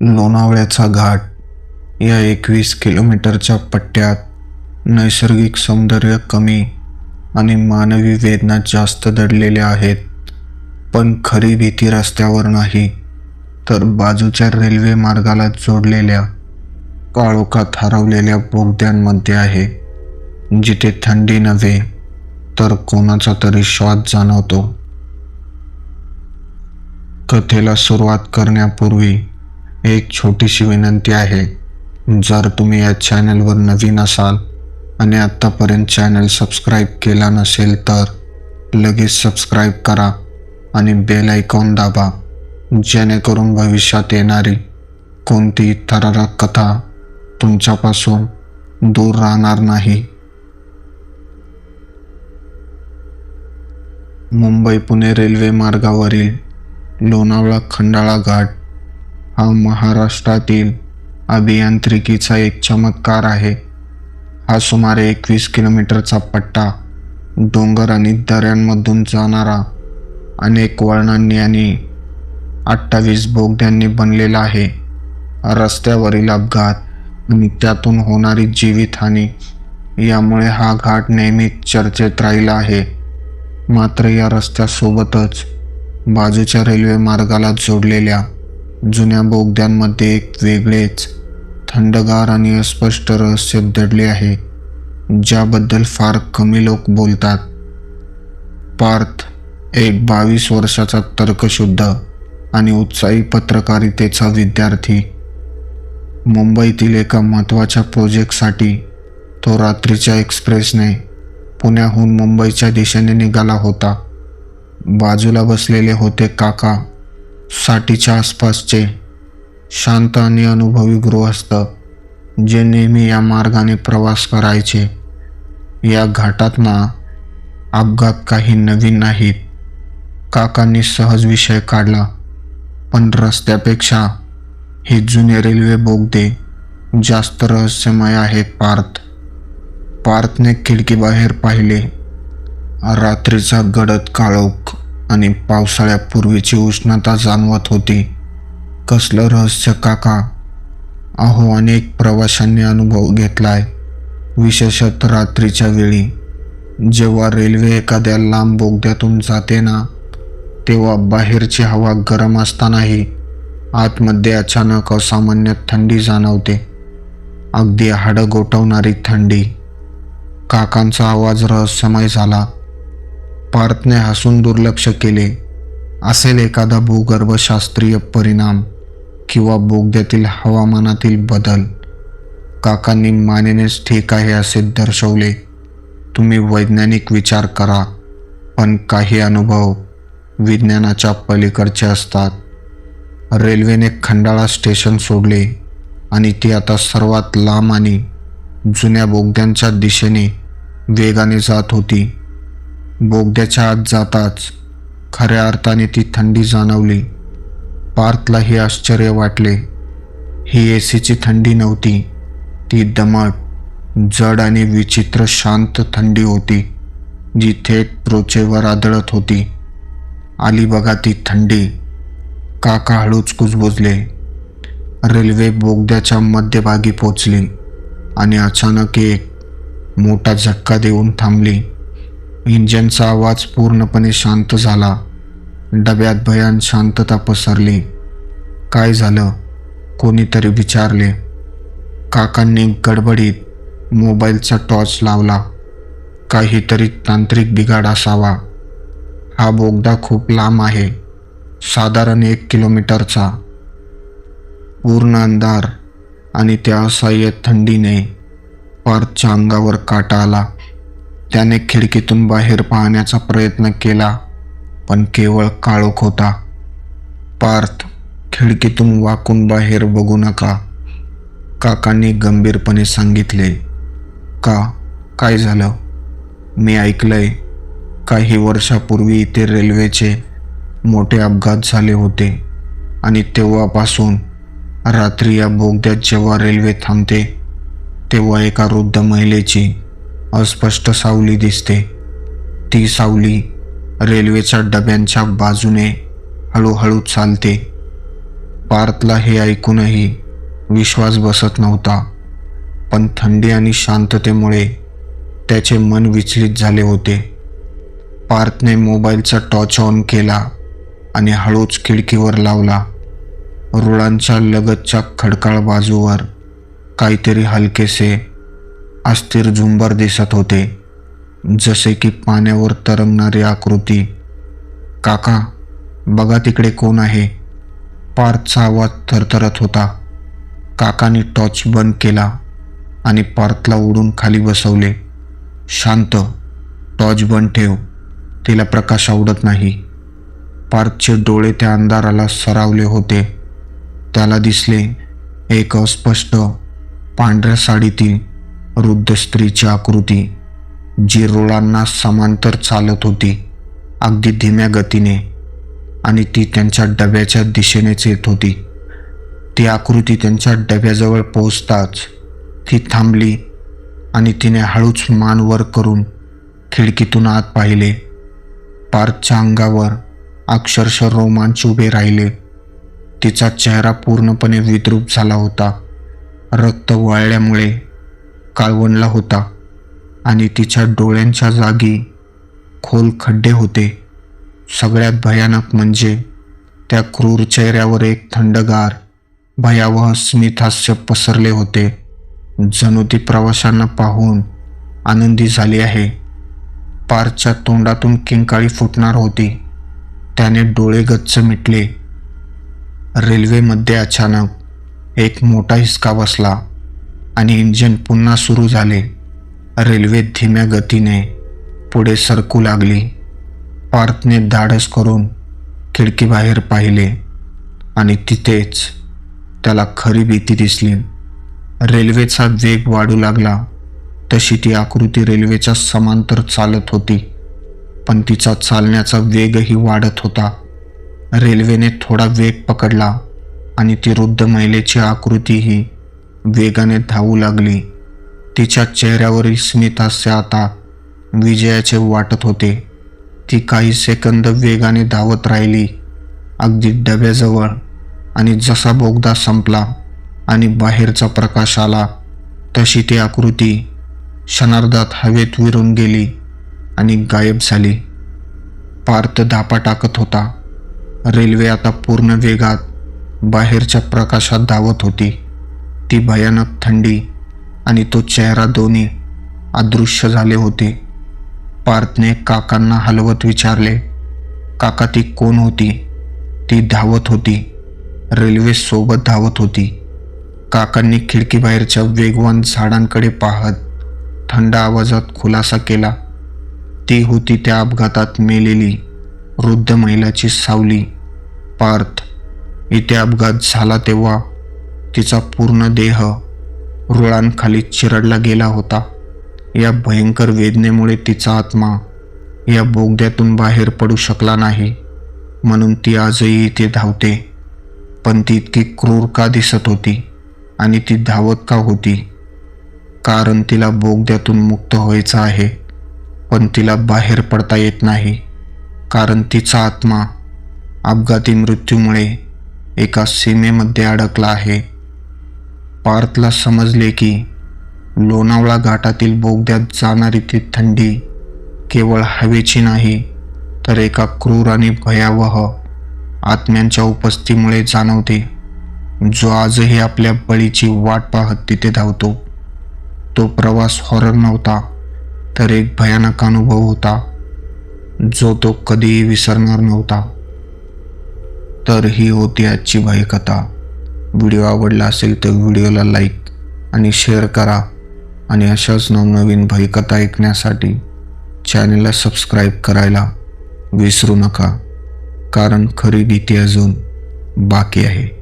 लोणावळ्याचा घाट या एकवीस किलोमीटरच्या पट्ट्यात नैसर्गिक सौंदर्य कमी आणि मानवी वेदना जास्त दडलेल्या आहेत. पण खरी भीती रस्त्यावर नाही तर बाजूच्या रेल्वे मार्गाला जोडलेल्या काळोखात हरवलेल्या बोगद्यांमध्ये आहे. जिथे थंडी नव्हे तर कोणाचा तरी श्वास जाणवतो. कथेला सुरुवात करण्यापूर्वी एक छोटीशी विनंती आहे. जर तुम्ही या चॅनलवर नवीन असाल आणि आत्तापर्यंत चॅनल सबस्क्राईब केला नसेल तर लगेच सबस्क्राईब करा आणि बेल आयकॉन दाबा जेणेकरून भविष्यात येणारी कोणतीही थरारक कथा तुमच्यापासून दूर राहणार नाही. मुंबई पुणे रेल्वे मार्गावरील लोणावळा खंडाळा घाट हा महाराष्ट्रातील अभियांत्रिकीचा एक चमत्कार आहे. हा सुमारे एकवीस किलोमीटरचा पट्टा डोंगर आणि दऱ्यांमधून जाणारा अनेक वळणांनी आणि अठ्ठावीस बोगद्यांनी बनलेला आहे. रस्त्यावरील अपघात आणि त्यातून होणारी जीवितहानी यामुळे हा घाट नेहमीच चर्चेत राहिला आहे. मात्र या रस्त्यासोबतच बाजूच्या रेल्वे मार्गाला जोडलेल्या जुन्या बोगद्यांमध्ये एक वेगळेच थंडगार आणि अस्पष्ट रहस्य दडले आहे ज्याबद्दल फार कमी लोक बोलतात. पार्थ एक बावीस वर्षाचा तर्कशुद्ध आणि उत्साही पत्रकारितेचा विद्यार्थी. मुंबईतील एका महत्त्वाच्या प्रोजेक्टसाठी तो रात्रीच्या एक्सप्रेसने पुण्याहून मुंबईच्या दिशेने निघाला होता. बाजूला बसलेले होते काका. साठीच्या आसपासचे शांत आणि अनुभवी गृहस्थ जे नेहमी या मार्गाने प्रवास करायचे. या घाटात ना अपघात काही नवीन नाहीत. काकांनी सहज विषय काढला पण रस्त्यापेक्षा हे जुने रेल्वे बोगदे जास्त रहस्यमय आहेत पार्थ. पार्थने खिडकीबाहेर पाहिले. रात्रीचा गडद काळोख. आणि पावसाळ्यापूर्वीची उष्णता जाणवत होती. कसलं रहस्य काका? अहो अनेक प्रवाशांनी अनुभव घेतलाय विशेषत रात्रीच्या वेळी. जेव्हा रेल्वे एखाद्या लांब बोगद्यातून जाते ना तेव्हा बाहेरची हवा गरम असतानाही आतमध्ये अचानक असामान्य थंडी जाणवते. अगदी हाडं गोठवणारी थंडी. काकांचा आवाज रहस्यमय झाला. पार्थने हसून दुर्लक्ष केले. असेल एखादा भूगर्भशास्त्रीय परिणाम किंवा बोगद्यातील हवामानातील बदल. काकांनी मानेनेच ठीक आहे असे दर्शवले. तुम्ही वैज्ञानिक विचार करा पण काही अनुभव विज्ञानाच्या पलीकडचे असतात. रेल्वेने खंडाळा स्टेशन सोडले आणि ती आता सर्वात लांब आणि जुन्या बोगद्यांच्या दिशेने वेगाने जात होती. बोगद्याच्या आत जाताच खऱ्या अर्थाने ती थंडी जाणवली. पार्थलाही आश्चर्य वाटले. ही ए सीची थंडी नव्हती. ती दमट जड आणि विचित्र शांत थंडी होती जी थेट प्रोचेवर आदळत होती. आली बघा ती थंडी. काका हळूच कुजबुजले. रेल्वे बोगद्याच्या मध्यभागी पोचली आणि अचानक एक मोठा झटका देऊन थांबली. इंजनचा आवाज पूर्णपणे शांत झाला. डब्यात भयान शांतता पसरली. काय झालं? कोणीतरी विचारले. काकांनी गडबडीत मोबाईलचा टॉर्च लावला. काहीतरी तांत्रिक बिघाड असावा. हा बोगदा खूप लांब आहे. साधारण एक किलोमीटरचा. पूर्ण अंधार आणि त्या असह्य थंडीने पार्थच्या अंगावर काटा आला. त्याने खिडकीतून बाहेर पाहण्याचा प्रयत्न केला पण केवळ काळोख होता. पार्थ खिडकीतून वाकून बाहेर बघू नका काकांनी गंभीरपणे सांगितले. का? काय झालं? मी ऐकलंय काही वर्षापूर्वी इथे रेल्वेचे मोठे अपघात झाले होते आणि तेव्हापासून रात्री या बोगद्यात जेव्हा रेल्वे थांबते तेव्हा एका वृद्ध महिलेची अस्पष्ट सावली दिसते. ती सावली रेल्वेच्या डब्यांच्या बाजूने हळूहळू चालते. पार्थला हे ऐकूनही विश्वास बसत नव्हता पण थंडी आणि शांततेमुळे त्याचे मन विचलित झाले होते. पार्थने मोबाईलचा टॉर्च ऑन केला आणि हळूच खिडकीवर लावला. रुळांच्या लगतच्या खडकाळ बाजूवर काहीतरी हलकेसे अस्थिर झुंबर दिसत होते जसे की पाण्यावर तरंगणारी आकृती. काका बघा तिकडे कोण आहे पार्थचा आवाज थरथरत होता. काकाने टॉर्च बंद केला आणि पार्थला उडून खाली बसवले. शांत टॉर्च बंद ठेव तिला प्रकाश आवडत नाही. पार्थचे डोळे त्या अंधाराला सरावले होते. त्याला दिसले एक अस्पष्ट पांढऱ्या साडीतील वृद्ध स्त्रीची आकृती जी रुळांना समांतर चालत होती अगदी धीम्या गतीने आणि ती त्यांच्या डब्याच्या दिशेनेच येत होती. ती आकृती त्यांच्या डब्याजवळ पोहोचताच ती थांबली आणि तिने हळूच मान वर करून खिडकीतून आत पाहिले. पार्थच्या अंगावर अक्षरशः रोमांच उभे राहिले. तिचा चेहरा पूर्णपणे विद्रूप झाला होता. रक्त वाळल्यामुळे काळवणला होता आणि तिच्या डोळ्यांच्या जागी खोल खड्डे होते. सगळ्यात भयानक म्हणजे त्या क्रूर चेहऱ्यावर एक थंडगार भयावह स्मितहास्य पसरले होते. जणू ती प्रवाशांना पाहून आनंदी झाली आहे. पारच्या तोंडातून किंकाळी फुटणार होती. त्याने डोळे गच्च मिटले. रेल्वेमध्ये अचानक एक मोठा हिसका बसला. आणि इंजन पुन्हा सुरू झाले. रेल्वे धीम्या गतीने पुढे सरकू लागली. पार्थने धाडस करून खिडकीबाहेर पाहिले आणि तिथेच त्याला खरी भीती दिसली. रेल्वेचा वेग वाढू लागला. तशी ती आकृती रेल्वेच्या समांतर चालत होती पण तिचा चालण्याचा वेगही वाढत होता. रेल्वेने थोडा वेग पकडला आणि ती वृद्ध महिलेची आकृतीही वेगाने धावू लागली. तिच्या चेहऱ्यावरील स्मितहास्य आता विजयाचे वाटत होते. ती काही सेकंद वेगाने धावत राहिली. अगदी डब्याजवळ आणि जसा बोगदा संपला आणि बाहेरचा प्रकाश आला तशी ती आकृती क्षणार्धात हवेत विरून गेली आणि गायब झाली. पार्थ धापा टाकत होता. रेल्वे आता पूर्ण वेगात बाहेरच्या प्रकाशात धावत होती. ती भयानक थंडी आणि तो चेहरा दोन्ही अदृश्य झाले होते. पार्थने काकांना हलवत विचारले काका ती कोण होती? ती धावत होती. रेल्वे सोबत धावत होती. काकांनी खिडकीबाहेरच्या वेगवान झाडांकडे पाहत थंड आवाजात खुलासा केला. ती होती त्या अपघातात मेलेली वृद्ध महिलाची सावली. पार्थ इथे अपघात झाला तेव्हा तिचा पूर्ण देह रुळांखाली चिरडला गेला होता. या भयंकर वेदनेमुळे तिचा आत्मा या बोगद्यातून बाहेर पडू शकला नाही. म्हणून ती आजही इथे धावते. पण ती इतकी क्रूर का दिसत होती? आणि ती धावत का होती? कारण तिला बोगद्यातून मुक्त व्हायचं आहे. पण तिला बाहेर पडता येत नाही. कारण तिचा आत्मा अपघाती मृत्यूमुळे एका सीमेमध्ये अडकला आहे. पार्थला समजले की लोणावळा घाटातील बोगद्यात जाणारी ती थंडी केवळ हवेची नाही तर एका क्रूर आणि भयावह आत्म्यांच्या उपस्थितीमुळे जाणवते. जो आजही आपल्या बळीची वाट पाहत तिथे धावतो. तो प्रवास हॉरर नव्हता तर एक भयानक अनुभव होता जो तो कधीही विसरणार नव्हता. तर ही होती आजची भयकथा. व्हिडिओ आवडला असेल तर व्हिडिओला लाईक आणि शेअर करा. आणि अशाच नवनवीन भयकथा ऐकण्यासाठी चॅनलला सबस्क्राईब करायला विसरू नका. कारण खरी भीती अजून बाकी आहे.